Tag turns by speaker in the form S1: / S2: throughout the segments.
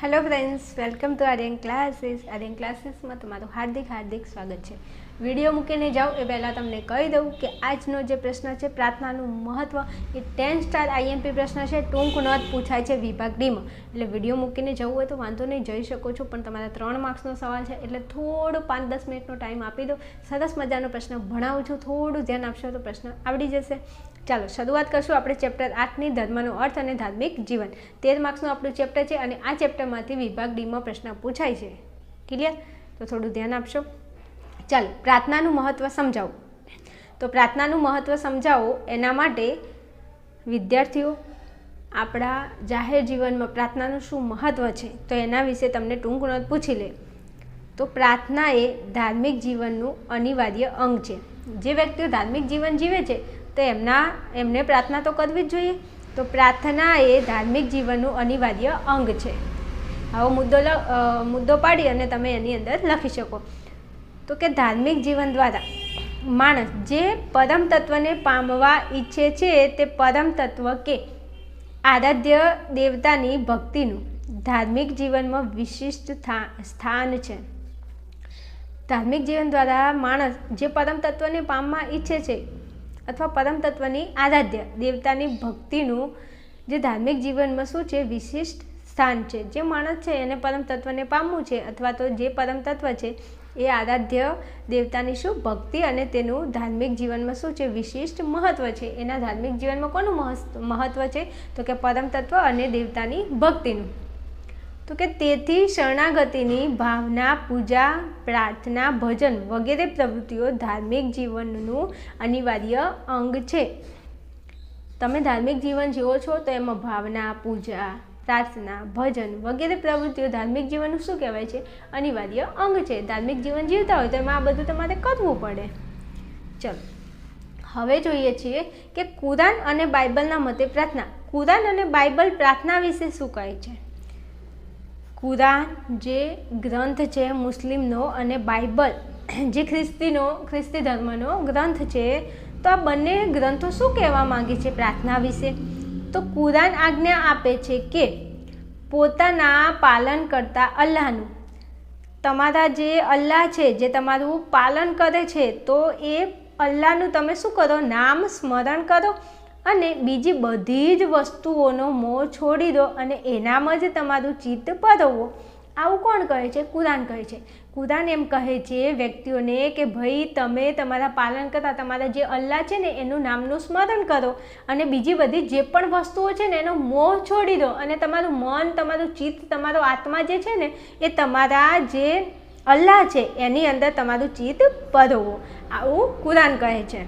S1: Hello friends welcome to Aryan classes Aryan ક્લાસીસમાં તમારું હાર્દિક હાર્દિક સ્વાગત છે. વીડિયો મૂકીને જાઉં એ પહેલાં તમને કહી દઉં કે આજનો જે પ્રશ્ન છે પ્રાર્થનાનું મહત્ત્વ એ ટેન સ્ટાર આઈએમપી પ્રશ્ન છે. ટૂંક નોંધ પૂછાય છે વિભાગ ડીમાં. એટલે વીડિયો મૂકીને જવું હોય તો વાંધો નહીં, જઈ શકો છો. પણ તમારા ત્રણ માર્ક્સનો સવાલ છે, એટલે થોડું પાંચ દસ મિનિટનો ટાઈમ આપી દો. સરસ મજાનો પ્રશ્ન ભણાવું છું. થોડું ધ્યાન આપશો તો પ્રશ્ન આવડી જશે. ચાલો, શરૂઆત કરશું આપણે ચેપ્ટર આઠની ધર્મનો અર્થ અને ધાર્મિક જીવન. તેર માર્ક્સનું આપણું ચેપ્ટર છે અને આ ચેપ્ટરમાંથી વિભાગ ડીમાં પ્રશ્ન પૂછાય છે. ક્લિયર તો થોડું ધ્યાન આપશો. ચાલો, પ્રાર્થનાનું મહત્ત્વ સમજાવો. તો પ્રાર્થનાનું મહત્ત્વ સમજાવો, એના માટે વિદ્યાર્થીઓ, આપણા જાહેર જીવનમાં પ્રાર્થનાનું શું મહત્ત્વ છે? તો એના વિશે તમને ટૂંક નોંધ પૂછી લે. તો પ્રાર્થના એ ધાર્મિક જીવનનું અનિવાર્ય અંગ છે. જે વ્યક્તિઓ ધાર્મિક જીવન જીવે છે તો એમના, એમને પ્રાર્થના તો કરવી જ જોઈએ. તો પ્રાર્થના એ ધાર્મિક જીવનનું અનિવાર્ય અંગ છે. આવો મુદ્દો મુદ્દો પાડી અને તમે એની અંદર લખી શકો. તો કે ધાર્મિક જીવન દ્વારા માણસ જે પરમ તત્વને પામવા ઈચ્છે છે તે પરમ તત્વ કે આરાધ્ય દેવતાની ભક્તિનું ધાર્મિક જીવનમાં વિશિષ્ટ સ્થાન છે. ધાર્મિક જીવન દ્વારા માણસ જે પરમ તત્વને પામવા ઈચ્છે છે અથવા પરમ તત્વની આરાધ્ય, દેવતાની ભક્તિનું જે ધાર્મિક જીવનમાં શું છે, વિશિષ્ટ સ્થાન છે. જે માણસ છે, એને પરમ તત્વને પામવું છે અથવા તો જે પરમ તત્વ છે, એ આરાધ્ય, દેવતાની શું ભક્તિ અને તેનું ધાર્મિક જીવનમાં શું છે, વિશિષ્ટ મહત્ત્વ છે. એના ધાર્મિક જીવનમાં કોનું મહત્ત્વ છે? તો કે પરમ તત્વ અને દેવતાની ભક્તિનું. તો કે તેથી શરણાગતિની ભાવના, પૂજા, પ્રાર્થના, ભજન વગેરે પ્રવૃત્તિઓ ધાર્મિક જીવનનું અનિવાર્ય અંગ છે. તમે ધાર્મિક જીવન જીવો છો તો એમાં ભાવના, પૂજા, પ્રાર્થના, ભજન વગેરે પ્રવૃત્તિઓ ધાર્મિક જીવનનું શું કહેવાય છે? અનિવાર્ય અંગ છે. ધાર્મિક જીવન જીવતા હોય તો એમાં આ બધું તમારે કરવું પડે. ચલો. હવે જોઈએ છીએ કે કુરાન અને બાઇબલના મતે પ્રાર્થના. કુરાન અને બાઇબલ પ્રાર્થના વિશે શું કહે છે? કુરાન જે ગ્રંથ છે, મુસ્લિમનો અને બાઇબલ, જે ખ્રિસ્તીનો, ખ્રિસ્તી ધર્મનો ગ્રંથ છે, તો આ બંને ગ્રંથો શું કહેવા માંગે છે પ્રાર્થના વિશે? તો કુરાન આજ્ઞા આપે છે કે પોતાના પાલન કરતા અલ્લાહનું. તમારા જે અલ્લાહ છે, જે તમારું પાલન કરે છે, તો એ અલ્લાહનું તમે શું કરો? નામ સ્મરણ કરો અને બીજી બધી જ વસ્તુઓનો મોહ છોડી દો અને એનામાં જ તમારું ચિત્ત પધવો આવું કોણ કહે છે? કુરાન કહે છે. કુરાન એમ કહે છે વ્યક્તિઓને કે ભાઈ, તમે તમારા પાલન કરતા તમારા જે અલ્લાહ છે ને, એનું નામનું સ્મરણ કરો અને બીજી બધી જે પણ વસ્તુઓ છે ને, એનો મોહ છોડી દો અને તમારું મન, તમારું ચિત્ત, તમારો આત્મા જે છે ને, એ તમારા જે અલ્લાહ છે, એની અંદર તમારું ચિત્ત પરોવો આવું કુરાન કહે છે.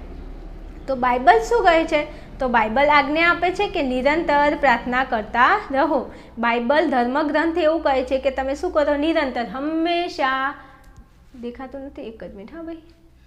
S1: તો બાઇબલ શું કહે છે? તો બાઇબલ આજ્ઞા આપે છે કે નિરંતર પ્રાર્થના કરતા રહો. બાઇબલ ધર્મગ્રંથ એવું કહે છે કે તમે શું કરો? નિરંતર, હંમેશા દેખાતું નથી? એક જ મિનિટ, હા ભાઈ.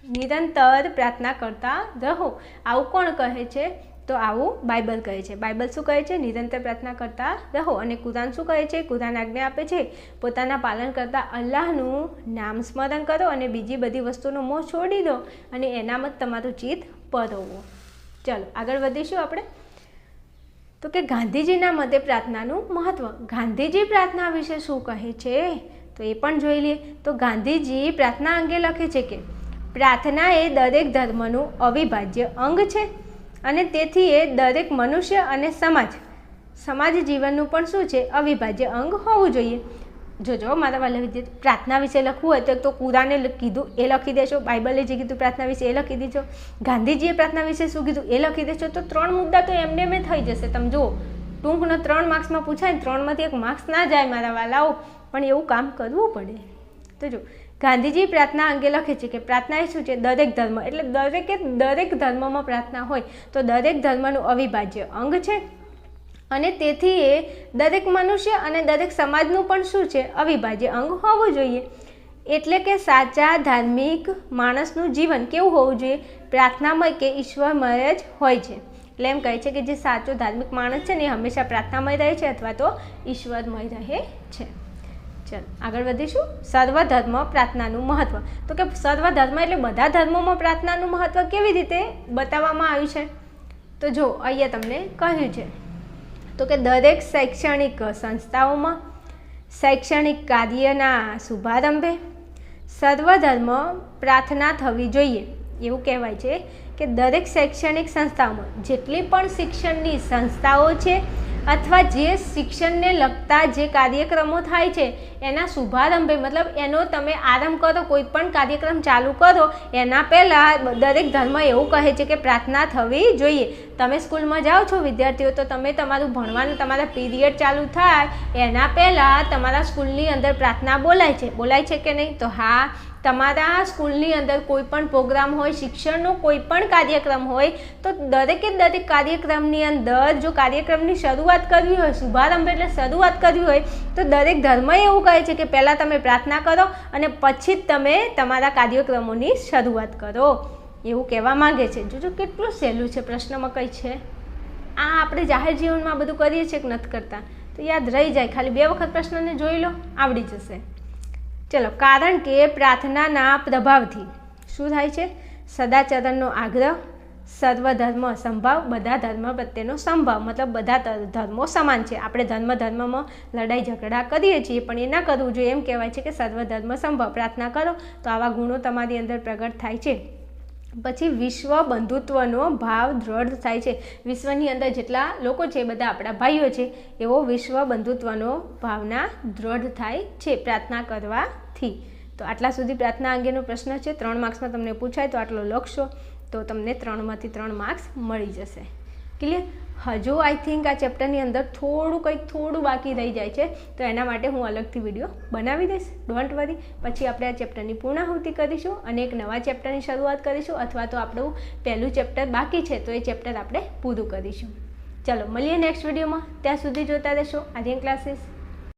S1: નિરંતર પ્રાર્થના કરતા રહો. આવું કોણ કહે છે? તો આવું બાઇબલ કહે છે. બાઇબલ શું કહે છે? નિરંતર પ્રાર્થના કરતા રહો. અને કુરાન શું કહે છે? કુરાન આજ્ઞા આપે છે, પોતાના પાલન કરતા અલ્લાહનું નામ સ્મરણ કરો અને બીજી બધી વસ્તુનો મોં છોડી દો અને એનામાં તમારું ચિત્ત પરોવો ચાલો, આગળ વધીશું આપણે. તો કે ગાંધીજીના મતે પ્રાર્થનાનું મહત્ત્વ ગાંધીજી પ્રાર્થના વિશે શું કહે છે? તો એ પણ જોઈ લઈએ. તો ગાંધીજી પ્રાર્થના અંગે લખે છે કે, પ્રાર્થના એ દરેક ધર્મનું અવિભાજ્ય અંગ છે અને તેથી એ દરેક મનુષ્ય અને સમાજ. સમાજ જીવનનું પણ શું છે? અવિભાજ્ય અંગ હોવું જોઈએ. જોજો મારા વાલ વિદ્યાર્થી પ્રાર્થના વિશે લખવું હોય તો તો કુરાને કીધું, એ લખી દેશો બાઇબલે જે કીધું પ્રાર્થના વિશે, એ લખી દેજો. ગાંધીજીએ પ્રાર્થના વિશે શું કીધું, એ લખી દેશો તો ત્રણ મુદ્દા તો એમને મેં થઈ જશે. તમે જુઓ, ટૂંકનો ત્રણ માર્ક્સમાં પૂછાય ત્રણમાંથી એક માર્ક્સ ના જાય મારા વાલાઓ, પણ એવું કામ કરવું પડે. તો જો, ગાંધીજી પ્રાર્થના અંગે લખે છે કે પ્રાર્થના એ શું છે? દરેક ધર્મ. એટલે દરેકે દરેક ધર્મમાં પ્રાર્થના હોય તો દરેક ધર્મનું અવિભાજ્ય અંગ છે. અને તેથી એ દરેક મનુષ્ય અને દરેક સમાજનું પણ શું છે? અવિભાજ્ય અંગ હોવું જોઈએ. એટલે કે સાચા, ધાર્મિક માણસનું જીવન કેવું હોવું જોઈએ? પ્રાર્થનામય કે ઈશ્વરમય જ હોય છે. એટલે એમ કહે છે કે જે સાચો ધાર્મિક માણસ છે ને એ હંમેશા પ્રાર્થનામય રહે છે અથવા તો ઈશ્વરમય રહે છે. ચાલો, આગળ વધીશું. સર્વધર્મ પ્રાર્થનાનું મહત્ત્વ તો કે સર્વધર્મ એટલે બધા ધર્મોમાં પ્રાર્થનાનું મહત્ત્વ કેવી રીતે બતાવવામાં આવ્યું છે? તો જો, અહીંયા તમને કહ્યું છે. તો કે દરેક શૈક્ષણિક સંસ્થાઓમાં શૈક્ષણિક કાર્યના શુભારંભે સર્વધર્મ પ્રાર્થના થવી જોઈએ. એવું કહેવાય છે કે દરેક શૈક્ષણિક સંસ્થાઓમાં જેટલી પણ શિક્ષણની સંસ્થાઓ છે અથવા જે શિક્ષણને લગતા જે કાર્યક્રમો થાય છે, એના શુભારંભે, મતલબ એનો તમે આરંભ કરો, કોઈ પણ કાર્યક્રમ ચાલુ કરો, એના પહેલાં દરેક ધર્મ એવું કહે છે કે પ્રાર્થના થવી જોઈએ. તમે સ્કૂલમાં જાઓ છો, વિદ્યાર્થીઓ, તો તમે તમારું ભણવાનું, તમારા પીરિયડ ચાલુ થાય, એના પહેલાં તમારા સ્કૂલની અંદર પ્રાર્થના બોલાય છે. બોલાય છે કે નહીં? તો હા તમારા સ્કૂલની અંદર કોઈ પણ પ્રોગ્રામ હોય, શિક્ષણનો કોઈ પણ કાર્યક્રમ હોય, તો દરેકે દરેક કાર્યક્રમની અંદર જો કાર્યક્રમની શરૂઆત કરવી હોય, શુભારંભ એટલે શરૂઆત કરવી હોય, તો દરેક ધર્મ એવું કહે છે કે પહેલાં તમે પ્રાર્થના કરો અને પછી જ તમે તમારા કાર્યક્રમોની શરૂઆત કરો. એવું કહેવા માંગે છે. જોજો કેટલું સહેલું છે. પ્રશ્નમાં કંઈ છે? આ આપણે જાહેર જીવનમાં બધું કરીએ છીએ કે નથી કરતા? તો યાદ રહી જાય. ખાલી બે વખત પ્રશ્નને જોઈ લો, આવડી જશે. ચલો, કારણ કે પ્રાર્થનાના પ્રભાવથી શું થાય છે? સદાચરણનો આગ્રહ, સર્વધર્મ સંભાવ, બધા ધર્મ પ્રત્યેનો સંભાવ, મતલબ બધા ધર્મો સમાન છે. આપણે ધર્મ ધર્મમાં લડાઈ ઝઘડા કરીએ છીએ, પણ એ ના કરવું જોઈએ. એમ કહેવાય છે કે સર્વધર્મ સંભાવ. પ્રાર્થના કરો તો આવા ગુણો તમારી અંદર પ્રગટ થાય છે. પછી વિશ્વ બંધુત્વનો ભાવ દ્રઢ થાય છે. વિશ્વની અંદર જેટલા લોકો છે, બધા આપણા ભાઈઓ છે, એવો વિશ્વ બંધુત્વનો ભાવના દ્રઢ થાય છે પ્રાર્થના કરવાથી. તો આટલા સુધી પ્રાર્થના અંગેનો પ્રશ્ન છે. ત્રણ માર્ક્સમાં તમને પૂછાય તો આટલો લખશો તો તમને ત્રણમાંથી ત્રણ માર્ક્સ મળી જશે. ક્લિયર હજુ આઈ થિંક આ ચેપ્ટરની અંદર થોડું કંઈક થોડું બાકી રહી જાય છે, તો એના માટે હું અલગથી વીડિયો બનાવી દઈશ. ડોન્ટ વરી પછી આપણે આ ચેપ્ટરની પૂર્ણાહુતિ કરીશું અને એક નવા ચેપ્ટરની શરૂઆત કરીશું અથવા તો આપણું પહેલું ચેપ્ટર બાકી છે, તો એ ચેપ્ટર આપણે પૂરું કરીશું. ચલો, મળીએ નેક્સ્ટ વિડીયોમાં ત્યાં સુધી જોતા રહેશો. આર્યન ક્લાસીસ